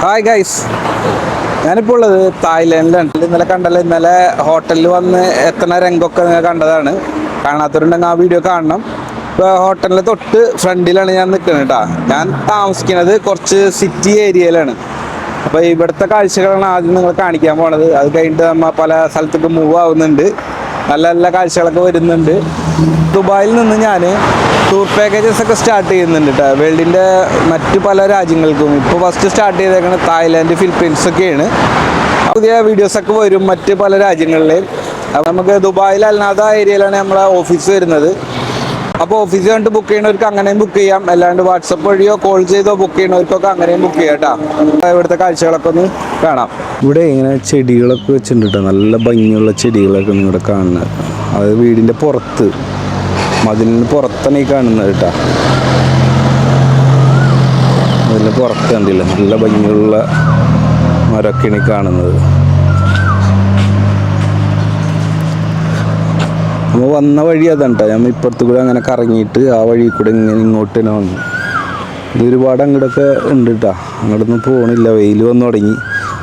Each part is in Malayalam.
ഹായ് ഗൈസ് ഞാനിപ്പോൾ ഉള്ളത് തായ്ലൻഡിലാണ്. ഇന്നലെ കണ്ടല്ലോ ഇന്നലെ ഹോട്ടലിൽ വന്ന് എത്തണ രംഗമൊക്കെ നിങ്ങൾ കണ്ടതാണ്. കാണാത്തവരുണ്ടെങ്കിൽ ആ വീഡിയോ കാണണം. ഇപ്പോൾ ഹോട്ടലിന്റെ തൊട്ട് ഫ്രണ്ടിലാണ് ഞാൻ നിൽക്കുന്നത് കേട്ടോ ഞാൻ താമസിക്കുന്നത് കുറച്ച് സിറ്റി ഏരിയയിലാണ് അപ്പോൾ ഇവിടുത്തെ കാഴ്ചകളാണ് ആദ്യം നിങ്ങൾ കാണിക്കാൻ പോണത്. അത് കഴിഞ്ഞിട്ട് നമ്മൾ പല സ്ഥലത്തേക്ക് മൂവ് ആവുന്നുണ്ട്. നല്ല നല്ല കാഴ്ചകളൊക്കെ വരുന്നുണ്ട്. ദുബായിൽ നിന്ന് ഞാൻ ടൂർ പാക്കേജസ് ഒക്കെ സ്റ്റാർട്ട് ചെയ്യുന്നുണ്ട് കേട്ടോ വേൾഡിന്റെ മറ്റു പല രാജ്യങ്ങൾക്കും. ഇപ്പോൾ ഫസ്റ്റ് സ്റ്റാർട്ട് ചെയ്തേക്കുന്നത് തായ്ലാൻഡ് ഫിലിപ്പീൻസ് ഒക്കെയാണ്. പുതിയ വീഡിയോസൊക്കെ വരും മറ്റ് പല രാജ്യങ്ങളിലെയും അപ്പോൾ നമുക്ക് ദുബായിൽ അല്ലാത്ത ഏരിയയിലാണ് നമ്മളെ ഓഫീസ് വരുന്നത്. അപ്പോൾ ഓഫീസ് കണ്ടിട്ട് ബുക്ക് ചെയ്യണവർക്ക് അങ്ങനെയും ബുക്ക് ചെയ്യാം. അല്ലാണ്ട് വാട്സപ്പ് വഴിയോ കോൾ ചെയ്തോ ബുക്ക് ചെയ്യണവർക്കൊക്കെ അങ്ങനെയും ബുക്ക് ചെയ്യാം കേട്ടോ ഇവിടുത്തെ കാഴ്ചകളൊക്കെ ഒന്ന് കാണാം. ഇവിടെ ഇങ്ങനെ ചെടികളൊക്കെ വെച്ചിട്ടുണ്ട് കേട്ടോ നല്ല ഭംഗിയുള്ള ചെടികളൊക്കെ ഇവിടെ കാണുന്നത്. അത് വീടിന്റെ പുറത്ത്. മതിലിന് പുറത്താണ് ഈ കാണുന്നത് കേട്ടോ. മതിലിന് പുറത്ത് കണ്ടില്ല? നല്ല ഭംഗിയുള്ള മരമൊക്കെയാണ് ഈ കാണുന്നത്. നമ്മൾ വന്ന വഴി അതാണ് കേട്ടോ. നമ്മൾ ഇപ്പുറത്ത് കൂടെ അങ്ങനെ കറങ്ങിയിട്ട് ആ വഴി കൂടെ ഇങ്ങനെ ഇങ്ങോട്ട് തന്നെ വന്നു. ഇത് ഒരുപാട് അങ്ങോട്ടൊക്കെ ഉണ്ട് കേട്ടോ. അങ്ങോട്ടൊന്നും പോകണില്ല വെയിൽ വന്നു തുടങ്ങി.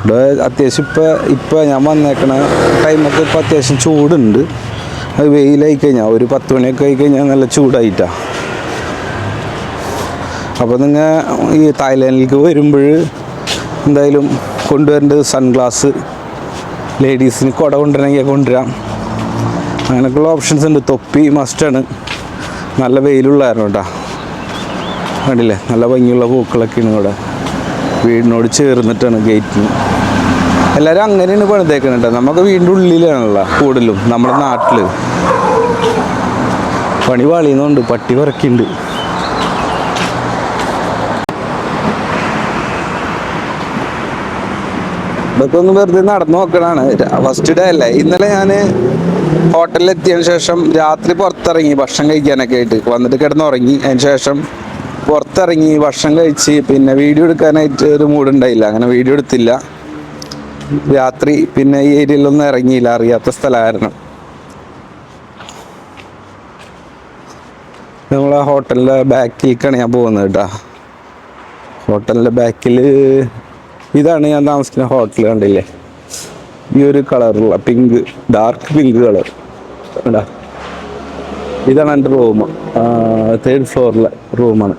ഇവിടെ അത്യാവശ്യം ഇപ്പം ഇപ്പം ഞാൻ വന്നേക്കണ ടൈമൊക്കെ ഇപ്പം അത്യാവശ്യം ചൂടുണ്ട്. അത് വെയിലായി കഴിഞ്ഞാൽ ഒരു പത്ത് മണിയൊക്കെ ആയി കഴിഞ്ഞാൽ നല്ല ചൂടായിട്ടാ. അപ്പോൾ നിങ്ങൾ ഈ തായ്ലാൻഡിലേക്ക് വരുമ്പോൾ എന്തായാലും കൊണ്ടുവരേണ്ടത് സൺഗ്ലാസ് ലേഡീസിന് കുട കൊണ്ടുവരണമെങ്കിൽ കൊണ്ടുവരാം. അങ്ങനെയൊക്കെയുള്ള ഓപ്ഷൻസ് ഉണ്ട്. തൊപ്പി മസ്റ്റാണ് നല്ല വെയിലുള്ളായിരുന്നു കേട്ടോ. കണ്ടില്ലേ? നല്ല ഭംഗിയുള്ള പൂക്കളൊക്കെയാണ് ഇവിടെ. വീടിനോട് ചേർന്നിട്ടാണ് ഗേറ്റിന്. എല്ലാവരും അങ്ങനെയാണ് പണിതേക്കുന്നത് കേട്ടോ നമുക്ക് വീടിന്റെ ഉള്ളിലാണല്ലോ കൂടുതലും നമ്മുടെ നാട്ടിൽ പണി പാളിയുന്നുണ്ട് പട്ടി പറക്കുന്നുണ്ട് ഇതൊക്കെ ഒന്ന് വെറുതെ നടന്നു നോക്കണാണ് ഫസ്റ്റ് ഡേ അല്ലേ? ഇന്നലെ ഞാൻ ഹോട്ടലിൽ ശേഷം രാത്രി പുറത്തിറങ്ങി ഭക്ഷണം കഴിക്കാനൊക്കെ ആയിട്ട്. വന്നിട്ട് കിടന്നുറങ്ങി. അതിന് ശേഷം പുറത്തിറങ്ങി ഭക്ഷണം കഴിച്ച് പിന്നെ വീഡിയോ എടുക്കാനായിട്ട് ഒരു മൂഡ് ഉണ്ടായില്ല. അങ്ങനെ വീഡിയോ എടുത്തില്ല. രാത്രി പിന്നെ ഈ ഏരിയയിലൊന്നും ഇറങ്ങിയില്ല അറിയാത്ത സ്ഥലമായിരുന്നു. നമ്മളെ ഹോട്ടലിന്റെ ബാക്കിലേക്കാണ് ഞാൻ പോകുന്നത് കേട്ടോ. ഹോട്ടലിന്റെ ബാക്കിൽ ഇതാണ് ഞാൻ താമസിക്കുന്ന ഹോട്ടൽ കണ്ടില്ലേ? ഈ ഒരു കളറുള്ള പിങ്ക് ഡാർക്ക് പിങ്ക് കളർ. കണ്ടാ? ഇതാണ് എന്റെ റൂം. തേർഡ് ഫ്ലോറിലെ റൂമാണ്.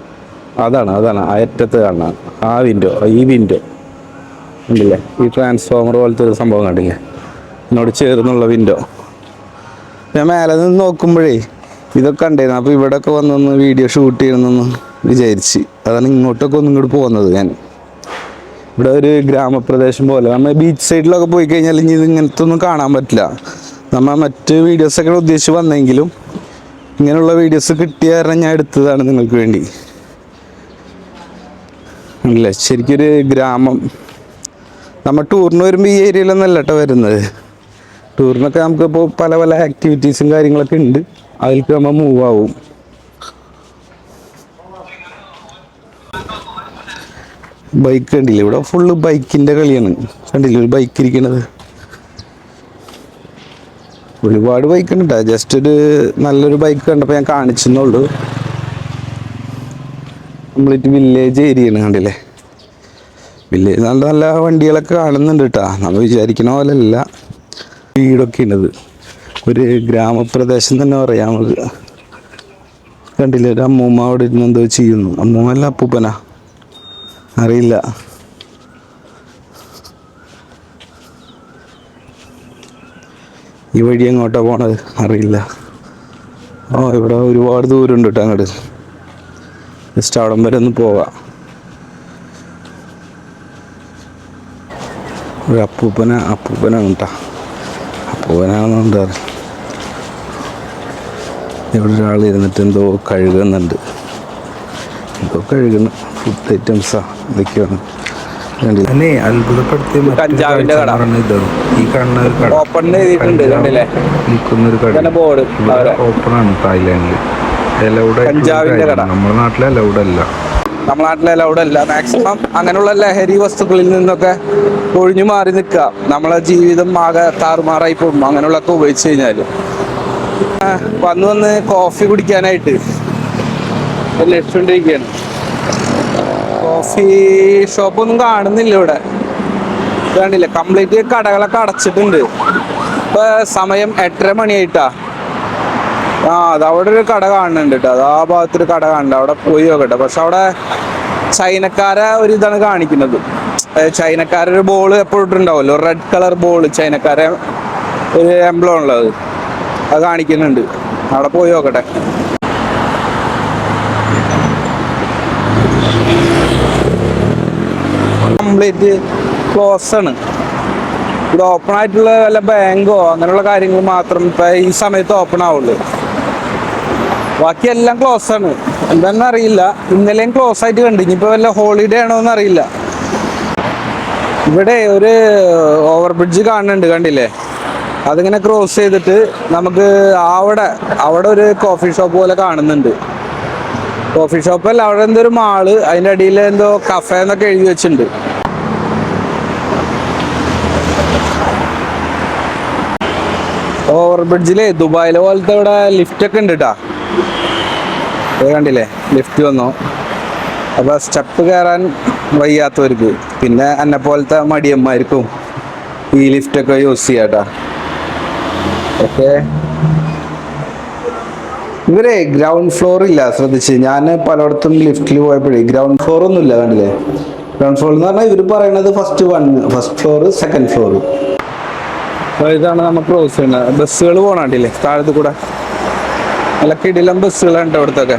അതാണ് അതാണ്. അയറ്റത്ത് കാണാൻ ആ വിൻഡോ ഈ വിൻഡോ കണ്ടില്ലേ ഈ ട്രാൻസ്ഫോമർ പോലത്തെ ഒരു സംഭവം കണ്ടില്ലേ? എന്നോട് ചേർന്നുള്ള വിൻഡോ ഞാൻ മേലെ നിന്ന് നോക്കുമ്പോഴേ ഇതൊക്കെ ഉണ്ടായിരുന്നു അപ്പോൾ ഇവിടെയൊക്കെ വന്നൊന്ന് വീഡിയോ ഷൂട്ട് ചെയ്യണമെന്ന് വിചാരിച്ച്. അതാണ് ഇങ്ങോട്ടൊക്കെ ഒന്നും ഇങ്ങോട്ട് പോകുന്നത് ഞാൻ. ഇവിടെ ഒരു ഗ്രാമപ്രദേശം പോലെ. നമ്മൾ ബീച്ച് സൈഡിലൊക്കെ പോയി കഴിഞ്ഞാൽ ഇനി ഇങ്ങനത്തെ ഒന്നും കാണാൻ പറ്റില്ല. നമ്മൾ മറ്റ് വീഡിയോസൊക്കെ ഉദ്ദേശിച്ച് വന്നെങ്കിലും ഇങ്ങനെയുള്ള വീഡിയോസ് കിട്ടിയ കാരണം ഞാൻ എടുത്തതാണ് നിങ്ങൾക്ക് വേണ്ടി. ശരിക്കൊരു ഗ്രാമം നമ്മൾ ടൂറിന് വരുമ്പോൾ ഈ ഏരിയയിലൊന്നല്ല കേട്ടോ വരുന്നത്. ടൂറിനൊക്കെ നമുക്കിപ്പോൾ പല പല ആക്ടിവിറ്റീസും കാര്യങ്ങളൊക്കെ ഉണ്ട്. അതിലേക്ക് നമ്മൾ മൂവ് ആവും. ബൈക്ക് കണ്ടില്ല? ഇവിടെ ഫുള്ള് ബൈക്കിന്റെ കളിയാണ്. കണ്ടില്ല? ഒരു ബൈക്ക് ഇരിക്കണത്. ഒരുപാട് ബൈക്ക് ഉണ്ട് കേട്ടോ ജസ്റ്റ് ഒരു നല്ലൊരു ബൈക്ക് കണ്ടപ്പോൾ ഞാൻ കാണിച്ചെന്നുള്ളൂ കംപ്ലീറ്റ് വില്ലേജ് ഏരിയയാണ് കണ്ടില്ലേ? വില്ലേജ് നല്ല നല്ല വണ്ടികളൊക്കെ കാണുന്നുണ്ട് കേട്ടോ നമ്മൾ വിചാരിക്കുന്ന പോലെ അല്ല വീടൊക്കെ ഉണ്ടത്. ഒരു ഗ്രാമപ്രദേശം തന്നെ പറയാം നമുക്ക്. കണ്ടില്ല ഒരു അമ്മൂമ്മ അവിടെ ഇരുന്ന് എന്തോ ചെയ്യുന്നു. അമ്മൂമ്മ അല്ല അപ്പൂപ്പനാ? അറിയില്ല. ഈ വഴി എങ്ങോട്ടാ പോണത്? അറിയില്ല. ഓ ഇവിടെ ഒരുപാട് ദൂരമുണ്ട് കേട്ടോ അങ്ങോട്ട് ജസ്റ്റ് അവിടം വരെ ഒന്ന് പോവാം. ഒരു അപ്പൂപ്പന അപ്പൂപ്പനാണ് കേട്ടോ അപ്പൂപ്പനാണെന്നുണ്ട് ഇവിടെ ഒരാൾ ഇരുന്നിട്ട് എന്തോ കഴുകുന്നുണ്ട് എന്തോ കഴുകുന്നു ഫുഡ് ഐറ്റംസാ ഇതൊക്കെയാണ്. തന്നെ അത്ഭുതപ്പെടുത്തിയ. ഇതാണ്. ഈ കാണുന്ന ഒരു കട. ഓപ്പൺ എഴുതിയിട്ടുണ്ട് കണ്ടില്ലേ? നിൽക്കുന്ന ഒരു കട. ബോർഡ് ഓപ്പൺ ആണ് തായ്ലാൻഡിൽ. നമ്മുടെ നാട്ടിലെ അലൗഡ് അല്ല. നാട്ടിലെ അലൗഡ് അല്ല മാക്സിമം അങ്ങനെയുള്ള ലഹരി വസ്തുക്കളിൽ നിന്നൊക്കെ ഒഴിഞ്ഞു മാറി നിൽക്കുക. നമ്മളെ ജീവിതം ആകെ താറുമാറായി പോകും. അങ്ങനെയുള്ളൊക്കെ ഉപയോഗിച്ച് കഴിഞ്ഞാൽ വന്ന് വന്ന് കോഫി കുടിക്കാനായിട്ട്. ലക്ഷ്മിണ്ടിരിക്കുകയാണ് കോഫി ഷോപ്പൊന്നും കാണുന്നില്ല ഇവിടെ. കണ്ടില്ലേ കംപ്ലീറ്റ് കടകളൊക്കെ അടച്ചിട്ടുണ്ട്. ഇപ്പൊ സമയം എട്ടര മണിയായിട്ടാ. ആ അത് അവിടെ ഒരു കട കാണുന്നുണ്ട് കേട്ടോ അത് ആ ഭാഗത്തൊരു കട കാണുന്നുണ്ട്. അവിടെ പോയി നോക്കട്ടെ. പക്ഷെ അവിടെ ചൈനക്കാരെ ഒരു ഇതാണ് കാണിക്കുന്നത്. ചൈനക്കാരൊരു ബോൾ എപ്പോഴും ഇട്ടുണ്ടാവുമല്ലോ റെഡ് കളർ ബോൾ ചൈനക്കാരെ ഒരു എംബ്ലോ ഉള്ളത്. അത് കാണിക്കുന്നുണ്ട്. അവിടെ പോയി നോക്കട്ടെ. കംപ്ലീറ്റ് ക്ലോസ് ആണ്. ഇവിടെ ഓപ്പൺ ആയിട്ടുള്ള വല്ല ബാങ്കോ അങ്ങനെയുള്ള കാര്യങ്ങൾ മാത്രം ഇപ്പൊ ഈ സമയത്ത് ഓപ്പൺ ആവുള്ളൂ. ബാക്കി എല്ലാം ക്ലോസ് ആണ്. എന്താണെന്ന് അറിയില്ല. ഇന്നലെയും ക്ലോസ് ആയിട്ട് കണ്ടു. ഇനിയിപ്പോ വല്ല ഹോളിഡേ ആണോ എന്ന് അറിയില്ല. ഇവിടെ ഒരു ഓവർ ബ്രിഡ്ജ് കാണുന്നുണ്ട് കണ്ടില്ലേ? അതിങ്ങനെ ക്രോസ് ചെയ്തിട്ട് നമുക്ക് അവിടെ അവിടെ ഒരു കോഫി ഷോപ്പ് പോലെ കാണുന്നുണ്ട്. കോഫി ഷോപ്പ് അല്ല അവിടെ എന്തോ ഒരു മാൾ അതിന്റെ അടിയിൽ എന്തോ കഫേ എന്നൊക്കെ എഴുതി വെച്ചിട്ടുണ്ട്. ഓവർ ബ്രിഡ്ജിൽ ദുബായിലെ പോലത്തെ ഇവിടെ ലിഫ്റ്റ് ഒക്കെ ഉണ്ട് കേട്ടാ ഇത് കണ്ടില്ലേ? ലിഫ്റ്റ് വന്നു. അപ്പൊ സ്റ്റെപ്പ് കയറാൻ വയ്യാത്തവർക്ക് പിന്നെ എന്നെ പോലത്തെ മടിയന്മാർക്കും ഈ ലിഫ്റ്റ് ഒക്കെ യൂസ് ചെയ്യാട്ടാ. ഓക്കെ ഇവരെ ഗ്രൗണ്ട് ഫ്ലോർ ഇല്ല ശ്രദ്ധിച്ച്. ഞാൻ പലയിടത്തും ലിഫ്റ്റിൽ പോയപ്പോഴേ ഗ്രൗണ്ട് ഫ്ലോർ ഒന്നും ഇല്ല കണ്ടില്ലേ? ഗ്രൗണ്ട് ഫ്ലോർ എന്ന് പറഞ്ഞാൽ ഇവർ പറയണത് first one first floor second floor ഇതാണ് നമ്മൾ ക്രോസ് ചെയ്യുന്നത്. ബസ്സുകൾ പോകണണ്ടില്ലേ താഴത്തു കൂടെ. നല്ല കിടിലം ബസ്സുകളുണ്ട് ഇവിടുത്തൊക്കെ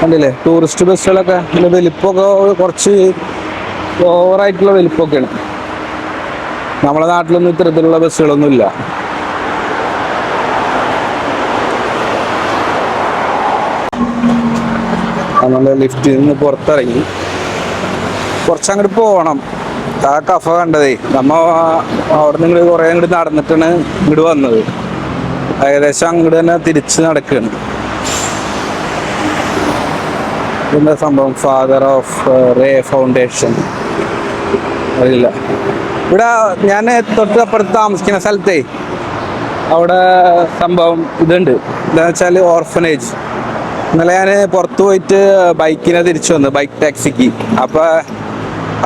കണ്ടില്ലേ? ടൂറിസ്റ്റ് ബസ്സുകളൊക്കെ. ഇതിന്റെ വലിപ്പമൊക്കെ കുറച്ച് ഓവറായിട്ടുള്ള വലിപ്പമൊക്കെയാണ്. നമ്മളെ നാട്ടിലൊന്നും ഇത്തരത്തിലുള്ള ബസ്സുകളൊന്നും ഇല്ല ലിഫ്റ്റിൽ നിന്ന് പുറത്തിറങ്ങി. കുറച്ചങ്ങോട്ട് പോകണം ആ കഫ കണ്ടതേ. നമ്മ അവിടെ നിങ്ങൾ കുറേ അങ്ങോട്ട് നടന്നിട്ടാണ് ഇങ്ങോട്ട് വന്നത്. ഏകദേശം അങ്ങോട്ട് തന്നെ തിരിച്ച് നടക്കുകയാണ്. എന്താ സംഭവം? ഫാദർ ഓഫ് റേ ഫൗണ്ടേഷൻ അറിയില്ല. ഇവിടെ ഞാൻ തൊട്ട് അപ്പുറത്ത് താമസിക്കുന്ന സ്ഥലത്തേ അവിടെ സംഭവം ഇതുണ്ട്. എന്താണെന്ന് വെച്ചാൽ ഓർഫനേജ് ഇന്നലെ ഞാൻ പുറത്ത് പോയിട്ട് ബൈക്കിനെ തിരിച്ചു വന്നു ബൈക്ക് ടാക്സിക്ക്. അപ്പൊ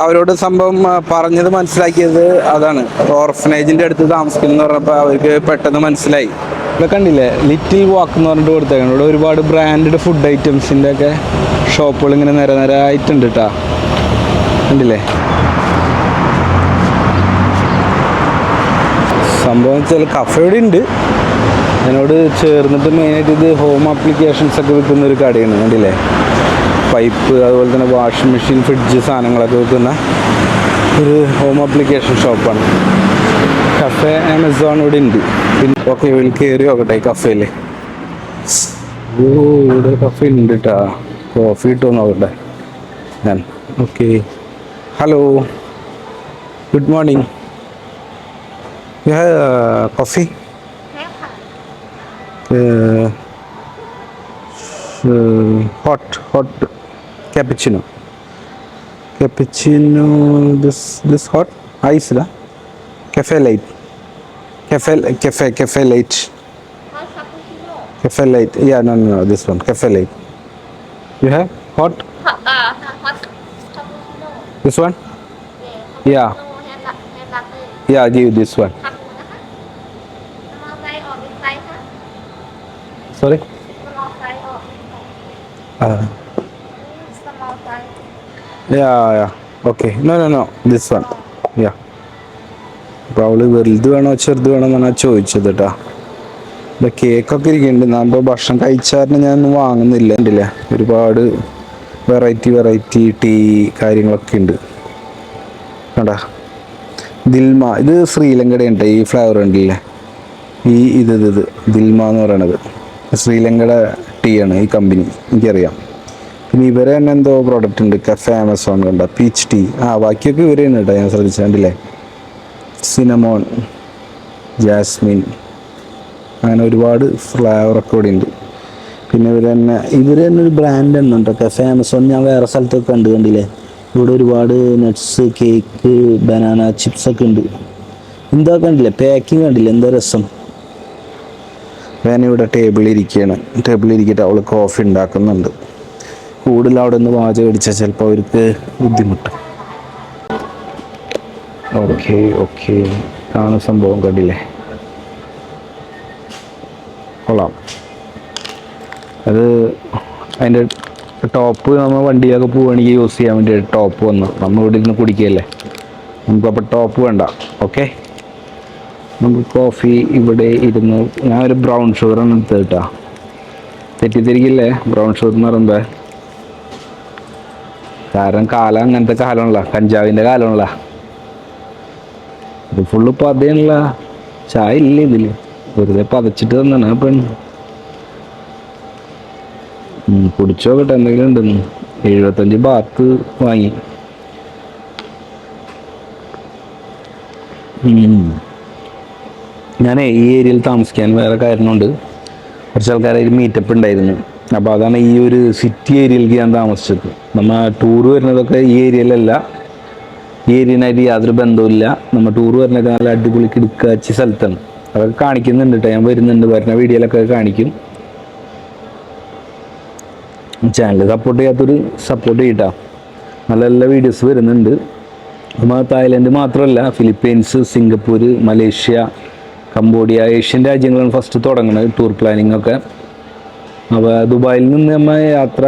അവരോട് സംഭവം പറഞ്ഞത് മനസ്സിലാക്കിയത് അതാണ്. ഓർഫനേജിന്റെ അടുത്ത് താമസിക്കുന്നു പറഞ്ഞപ്പോൾ അവർക്ക് പെട്ടെന്ന് മനസ്സിലായി. ഇവിടെ കണ്ടില്ലേ ലിറ്റിൽ വാക്ക് എന്ന് പറഞ്ഞിട്ട് കൊടുത്തേക്കാണ്. ഇവിടെ ഒരുപാട് ബ്രാൻഡഡ് ഫുഡ് ഐറ്റംസിന്റെ ഒക്കെ ഷോപ്പുകൾ ഇങ്ങനെ നിര ആയിട്ടുണ്ട് കേട്ടാ കണ്ടില്ലേ? സംഭവം വെച്ചാൽ കഫേ ഇവിടെ ഉണ്ട് അതിനോട് ചേർന്നിട്ട് മെയിനായിട്ട് ഇത് ഹോം ആപ്ലിക്കേഷൻസ് ഒക്കെ വിൽക്കുന്ന ഒരു കടയാണ്. കണ്ടില്ലേ? പൈപ്പ് അതുപോലെ തന്നെ വാഷിംഗ് മെഷീൻ ഫ്രിഡ്ജ് സാധനങ്ങളൊക്കെ വിൽക്കുന്ന ഒരു ഹോം ആപ്ലിക്കേഷൻ ഷോപ്പാണ് കഫേ ആമസോൺ ഇവിടെ ഉണ്ട് പിന്നെ ഓക്കെ ഇതിൽ കയറി നോക്കട്ടെ ഈ കഫേയിൽ ഓ ഇവിടെ കഫേ ഉണ്ട് കേട്ടാ കോഫി കിട്ടുമോ നോക്കട്ടെ ഞാൻ okay hello good morning You have uh, coffee? Uh, uh, hot, hot cappuccino. Cappuccino. This Caffelate. Caffel, cafe, caffelate. Caffelate. Yeah, no, no, no, this one. Caffelate. You have hot? Uh, hot. This one? Yeah. Yeah, yeah I'll give you this one. Sorry? Uh, yeah, yeah. Okay. No, no, no. This one. Yeah. അപ്പോൾ അവൾ വലുത് വേണോ ചെറുത് വേണോ എന്നാണ് ചോദിച്ചത് കേട്ടാ ഇവിടെ കേക്കൊക്കെ ഇരിക്കുന്നുണ്ട്. നമ്മൾ ഭക്ഷണം കഴിച്ചാറിന് ഞാൻ വാങ്ങുന്നില്ല. ഉണ്ടല്ലേ ഒരുപാട് വെറൈറ്റി വെറൈറ്റി ടീ കാര്യങ്ങളൊക്കെ ഉണ്ട്. കണ്ടാ? ദിൽമ ഇത് ശ്രീലങ്കയുടെ ഉണ്ട് ഈ ഫ്ലേവർ ഉണ്ടല്ലേ ഈ ഇത് ഇത് ഇത്. ദിൽമ എന്ന് പറയണത്. ശ്രീലങ്കയുടെ ടീ ആണ് ഈ കമ്പനി എനിക്കറിയാം. പിന്നെ ഇവരെ തന്നെ എന്തോ പ്രോഡക്റ്റ് ഉണ്ട്. കഫേ ആമസോൺ കണ്ട. പീച്ച് ടീ ആ ബാക്കിയൊക്കെ ഇവരെയാണ് കേട്ടോ ഞാൻ ശ്രദ്ധിച്ചിട്ടില്ലേ സിനമോൺ ജാസ്മിൻ അങ്ങനെ ഒരുപാട് ഫ്ലേവറൊക്കെ ഇവിടെ ഉണ്ട്. പിന്നെ ഇവർ തന്നെ ഇവർ തന്നെ ഒരു ബ്രാൻഡ് തന്നെ ഉണ്ട് കഫേ ആമസോൺ ഞാൻ വേറെ സ്ഥലത്തൊക്കെ കണ്ടു കണ്ടില്ലേ? ഇവിടെ ഒരുപാട് നട്ട്സ് കേക്ക് ബനാന ചിപ്സ് ഒക്കെ ഉണ്ട്. എന്താ കണ്ടില്ലേ? പാക്കിങ് കണ്ടില്ലേ? എന്താ രസം? ഞാൻ ഇവിടെ ടേബിളിൽ ഇരിക്കുകയാണ് ടേബിളിൽ ഇരിക്കട്ടെ അവൾ കോഫി ഉണ്ടാക്കുന്നുണ്ട്. കൂടുതൽ അവിടെ നിന്ന് വാചകടിച്ചാൽ ചിലപ്പോൾ അവർക്ക് ബുദ്ധിമുട്ട്. Okay okay. ആണ് സംഭവം കണ്ടില്ലേ? കൊള്ളാം. അത് അതിന്റെ ടോപ്പ് നമ്മൾ വണ്ടിയിലൊക്കെ പോവുകയാണെങ്കിൽ യൂസ് ചെയ്യാൻ വേണ്ടി ടോപ്പ് വന്ന്. നമ്മൾ ഇവിടെ ഇരുന്ന് കുടിക്കുകയല്ലേ? നമുക്കപ്പോൾ ടോപ്പ് വേണ്ട. ഓക്കെ? നമുക്ക് കോഫി ഇവിടെ ഇരുന്ന് ഒരു ബ്രൗൺ ഷുഗറാണ് എടുത്തത് കേട്ടോ തെറ്റിദ്ധരിക്കില്ലേ? ബ്രൗൺ ഷുഗർ എന്ന് പറയുമ്പോൾ കാരണം കാലം അങ്ങനത്തെ കാലമാണല്ലോ. കഞ്ചാവിന്റെ കാലമാണല്ലോ. ഇത് ഫുള്ള് പതയുള്ള ചായ ഇല്ല ഇതിൽ വെറുതെ പതച്ചിട്ട് തന്നാണ് പെണ്ണ്. പെണ് കുടിച്ചു നോക്കട്ടെ എന്തെങ്കിലും ഉണ്ടെന്ന്. എഴുപത്തഞ്ച് ബാത്ത് വാങ്ങി. ഞാൻ ഈ ഏരിയയിൽ താമസിക്കാൻ വേറെ കാരണമുണ്ട്. കുറച്ച് ആൾക്കാരായിട്ട് മീറ്റപ്പ് ഉണ്ടായിരുന്നു. അപ്പോൾ അതാണ് ഈ ഒരു സിറ്റി ഏരിയയിലേക്ക് ഞാൻ താമസിച്ചത്. നമ്മൾ ടൂർ വരുന്നതൊക്കെ ഈ ഏരിയയിലല്ല ഈ ഏരിയനായിട്ട് യാതൊരു ബന്ധവുമില്ല. നമ്മൾ ടൂർ വരുന്ന കാലം അടിപൊളി കിടക്കാച്ച സ്ഥലത്താണ്. അതൊക്കെ കാണിക്കുന്നുണ്ട് കേട്ടോ ഞാൻ വരുന്നുണ്ട്. വരുന്ന വീഡിയോയിലൊക്കെ കാണിക്കും. ചാനൽ സപ്പോർട്ട് ചെയ്യാത്തൊരു സപ്പോർട്ട് ചെയ്യട്ടാ. നല്ല നല്ല വീഡിയോസ് വരുന്നുണ്ട്. നമ്മൾ തായ്ലൻഡ് മാത്രമല്ല Philippines Singapore Malaysia Cambodia Asian രാജ്യങ്ങളാണ് ഫസ്റ്റ് തുടങ്ങുന്നത് ടൂർ പ്ലാനിംഗ് ഒക്കെ. അപ്പോൾ ദുബായിൽ നിന്ന് നമ്മൾ യാത്ര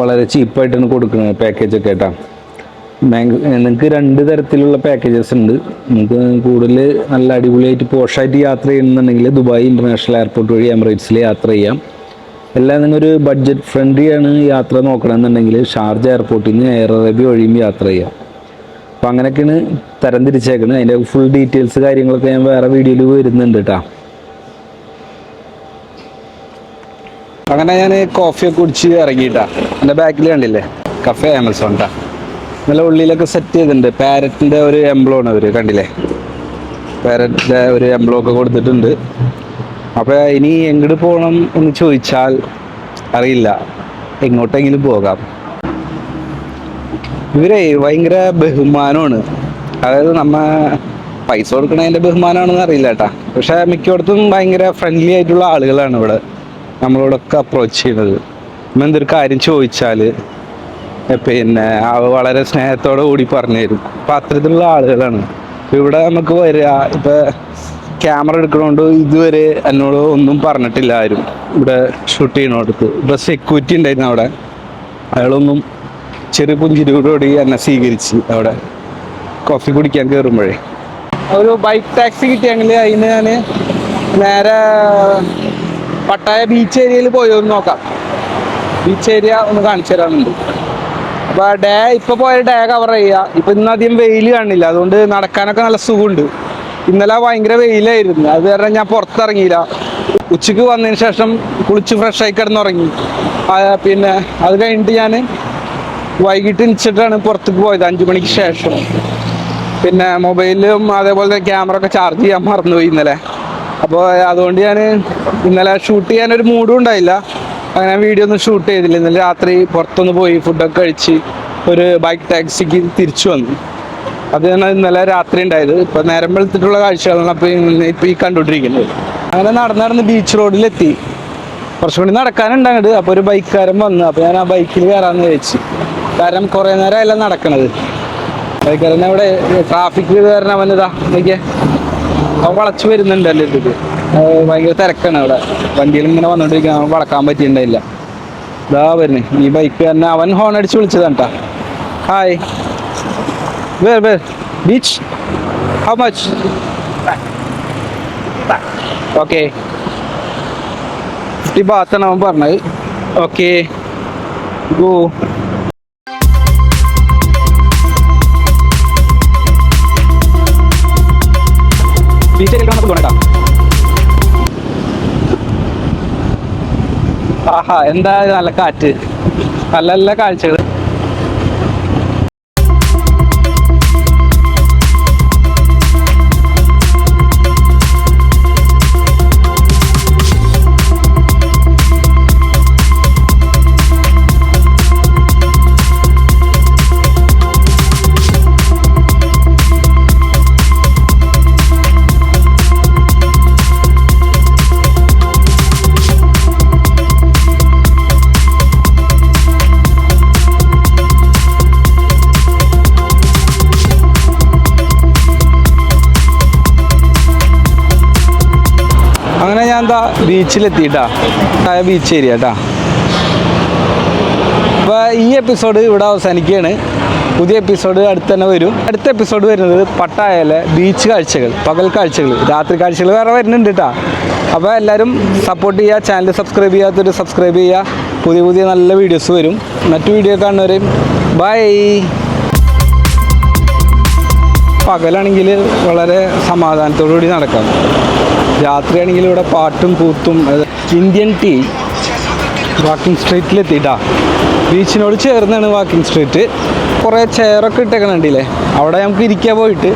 വളരെ ചീപ്പായിട്ടാണ് കൊടുക്കുന്നത് പാക്കേജൊക്കെ കേട്ടോ നിങ്ങൾക്ക് രണ്ട് തരത്തിലുള്ള പാക്കേജസ് ഉണ്ട്. നിങ്ങൾക്ക് കൂടുതൽ നല്ല അടിപൊളിയായിട്ട് പോഷായിട്ട് യാത്ര ചെയ്യണമെന്നുണ്ടെങ്കിൽ ദുബായ് ഇന്റർനാഷണൽ എയർപോർട്ട് വഴി എമിറേറ്റ്സിൽ യാത്ര ചെയ്യാം. എല്ലാം നിങ്ങൾ ഒരു ബഡ്ജറ്റ് ഫ്രണ്ട്ലി ആണ് യാത്ര നോക്കണമെന്നുണ്ടെങ്കിൽ ഷാർജ എയർപോർട്ടിൽ നിന്ന് എയർ അറേബ്യ വഴിയും യാത്ര ചെയ്യാം. അപ്പം അങ്ങനെയൊക്കെയാണ് തരം തിരിച്ചേക്കുന്നത് അതിന്റെ ഫുൾ ഡീറ്റെയിൽസ് കാര്യങ്ങളൊക്കെ ഞാൻ വേറെ വീഡിയോയിൽ വരുന്നുണ്ട് കേട്ടോ അങ്ങനെ ഞാൻ കോഫിയൊക്കെ കുടിച്ച് ഇറങ്ങിയിട്ടാ എന്റെ ബാക്കിൽ കണ്ടില്ലേ? കഫേ ആമസോൺ ട്ടാ. നല്ല ഉള്ളിലൊക്കെ സെറ്റ് ചെയ്തിട്ടുണ്ട്. പാരറ്റിന്റെ ഒരു എംബ്ലോണ് അവർ കണ്ടില്ലേ? പാരറ്റിന്റെ ഒരു എംബ്ലോ ഒക്കെ കൊടുത്തിട്ടുണ്ട്. അപ്പോൾ ഇനി എങ്ങോട്ട് പോകണം എന്ന് ചോദിച്ചാൽ അറിയില്ല. എങ്ങോട്ടെങ്കിലും പോകാം. ഇവരെ ഭയങ്കര ബഹുമാനമാണ്. അതായത് നമ്മ പൈസ കൊടുക്കണതിന്റെ ബഹുമാനമാണെന്ന് അറിയില്ല കേട്ടാ പക്ഷെ മിക്കയിടത്തും ഭയങ്കര ഫ്രണ്ട്ലി ആയിട്ടുള്ള ആളുകളാണ് ഇവിടെ. നമ്മളോടൊക്കെ അപ്രോച്ച് ചെയ്യുന്നത്. നമ്മ എന്തൊരു കാര്യം ചോദിച്ചാൽ പിന്നെ വളരെ സ്നേഹത്തോടെ കൂടി പറഞ്ഞു തരും അപ്പം അത്തരത്തിലുള്ള ആളുകളാണ്. ഇവിടെ നമുക്ക് വരിക ഇപ്പം ക്യാമറ എടുക്കണോണ്ട് ഇതുവരെ എന്നോട് ഒന്നും പറഞ്ഞിട്ടില്ല ആരും. ഇവിടെ ഷൂട്ട് ചെയ്യണോടത്ത്. ഇവിടെ സെക്യൂരിറ്റി ഉണ്ടായിരുന്നു അവിടെ. അയാളൊന്നും ചെറിയ പുഞ്ചിരിയോടുകൂടി എന്നെ സ്വീകരിച്ച് അവിടെ കോഫി കുടിക്കാൻ കയറുമ്പോഴേ ഒരു ബൈക്ക് ടാക്സി കിട്ടിയെങ്കിൽ അതിന് ഞാൻ നേരെ പട്ടായ ബീച്ച് ഏരിയയിൽ പോയി നോക്കാം. ബീച്ച് ഏരിയ ഒന്ന് കാണിച്ചു തരാനുണ്ട്. അപ്പൊ ഡേ ഇപ്പൊ പോയ ഡേ കവർ ചെയ്യുക ഇപ്പൊ ഇന്ന് അധികം വെയിൽ കാണില്ല. അതുകൊണ്ട് നടക്കാനൊക്കെ നല്ല സുഖമുണ്ട് ഇന്നലെ ഭയങ്കര വെയിലായിരുന്നു. അത് കാരണം ഞാൻ പുറത്തിറങ്ങിയില്ല. ഉച്ചയ്ക്ക് വന്നതിന് ശേഷം കുളിച്ച് ഫ്രഷ് ആയി കിടന്നുറങ്ങി. പിന്നെ അത് കഴിഞ്ഞിട്ട് ഞാൻ വൈകിട്ട് നിച്ചിട്ടാണ് പുറത്തേക്ക് പോയത്. അഞ്ചു മണിക്ക് ശേഷം. പിന്നെ മൊബൈലും അതേപോലെ തന്നെ ക്യാമറ ഒക്കെ ചാർജ് ചെയ്യാൻ മറന്നുപോയി ഇന്നലെ. അപ്പോൾ അതുകൊണ്ട് ഞാൻ ഇന്നലെ ഷൂട്ട് ചെയ്യാനൊരു മൂഡും ഉണ്ടായില്ല. അങ്ങനെ വീഡിയോ ഒന്നും ഷൂട്ട് ചെയ്തില്ല. ഇന്നലെ രാത്രി പുറത്തൊന്ന് പോയി ഫുഡൊക്കെ കഴിച്ച് ഒരു ബൈക്ക് ടാക്സിക്ക് തിരിച്ചു വന്നു. അത് തന്നെ ഇന്നലെ രാത്രി ഉണ്ടായത്. ഇപ്പൊ നേരം വെളുത്തിട്ടുള്ള കാഴ്ചകളാണ് അപ്പൊ ഇപ്പൊ ഈ കണ്ടുകൊണ്ടിരിക്കുന്നത്. അങ്ങനെ നടന്ന് നടന്ന് ബീച്ച് റോഡിലെത്തി കുറച്ചും കൂടി നടക്കാനുണ്ട് അങ്ങോട്ട് അപ്പോൾ ഒരു ബൈക്കുകാരൻ വന്നു. അപ്പോൾ ഞാൻ ആ ബൈക്കിൽ കയറാന്ന് വിചാരിച്ചു. കാരണം കുറേ നേരം അല്ല നടക്കണത്. ബൈക്കുകാരൻ അവിടെ ട്രാഫിക് കാരണം അവനിതാ. നോക്കിയേ. അവൻ വളച്ചു വരുന്നുണ്ടല്ലോ ഇതിൽ ഭയങ്കര തിരക്കാണ് അവിടെ. വണ്ടിയിൽ ഇങ്ങനെ വന്നോണ്ടിരിക്കാൻ വളക്കാൻ പറ്റിയിട്ടുണ്ടായില്ല. ഇതാ വരുന്നേ. ഈ ബൈക്ക് തന്നെ അവൻ ഹോൺ അടിച്ച് വിളിച്ചതാണ് hi where where beach how much okay fifty ബാത്താണ് അവൻ പറഞ്ഞത്. ഓക്കെ ഗോ ബീച്ചിലേക്ക് നമുക്ക് പോകണേട്ടാ ആഹാ എന്താ നല്ല കാറ്റ്? നല്ല നല്ല കാഴ്ചകൾ ഞാൻ എന്താ ബീച്ചിലെത്തിയിട്ടാ ബീച്ച് ഏരിയ കേട്ടാ അപ്പോൾ ഈ എപ്പിസോഡ് ഇവിടെ അവസാനിക്കുകയാണ്. പുതിയ എപ്പിസോഡ് അടുത്ത് തന്നെ വരും. അടുത്ത എപ്പിസോഡ് വരുന്നത് പട്ടായയിലെ ബീച്ച് കാഴ്ചകൾ പകൽ കാഴ്ചകൾ രാത്രി കാഴ്ചകൾ വേറെ വരുന്നുണ്ട് കേട്ടോ അപ്പോൾ എല്ലാവരും സപ്പോർട്ട് ചെയ്യുക ചാനൽ സബ്സ്ക്രൈബ് ചെയ്യാത്തൊരു സബ്സ്ക്രൈബ് ചെയ്യുക പുതിയ പുതിയ നല്ല വീഡിയോസ് വരും. മറ്റു വീഡിയോ കാണുന്നവരെയും ബൈ പകലാണെങ്കിൽ വളരെ സമാധാനത്തോടു കൂടി നടക്കാം. രാത്രിയാണെങ്കിൽ ഇവിടെ പാട്ടും പൂത്തും ഇന്ത്യൻ ടീ വാക്കിംഗ് സ്ട്രീറ്റിലെത്തിയിട്ടാ ബീച്ചിനോട് ചേർന്നാണ് വാക്കിംഗ് സ്ട്രീറ്റ് കുറേ ചെയറൊക്കെ ഇട്ടേക്കണുണ്ടല്ലേ അവിടെ നമുക്ക് ഇരിക്കാൻ പോയിട്ട്